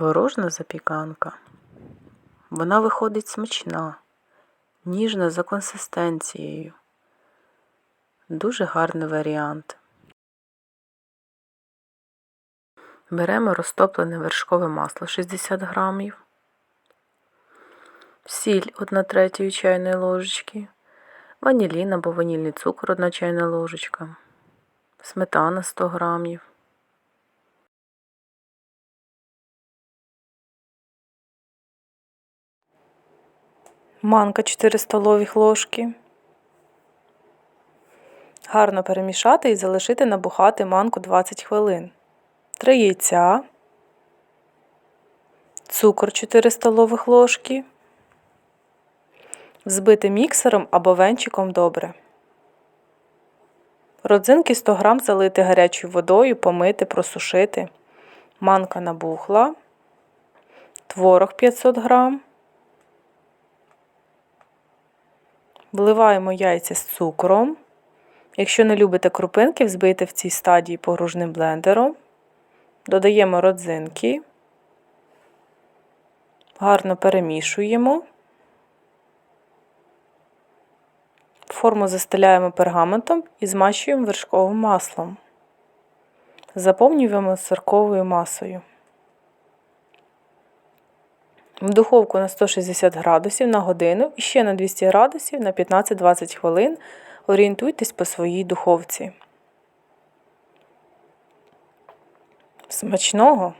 Творожна запіканка. Вона виходить смачна, ніжна за консистенцією. Дуже гарний варіант. Беремо розтоплене вершкове масло 60 грамів, сіль 1 третю чайної ложечки, ванілін або ванільний цукор 1 чайна ложечка, сметана 100 грамів. Манка 4 столових ложки. Гарно перемішати і залишити набухати манку 20 хвилин. 3 яйця, цукор 4 столових ложки. Взбити міксером або венчиком добре. Родзинки 100 г залити гарячою водою, помити, просушити. Манка набухла. Творог 500 грам. Вливаємо яйця з цукром. Якщо не любите крупинки, взбийте в цій стадії погружним блендером. Додаємо родзинки, гарно перемішуємо. Форму застеляємо пергаментом і змащуємо вершковим маслом. Заповнюємо сирковою масою. В духовку на 160 градусів на годину і ще на 200 градусів на 15-20 хвилин. Орієнтуйтесь по своїй духовці. Смачного!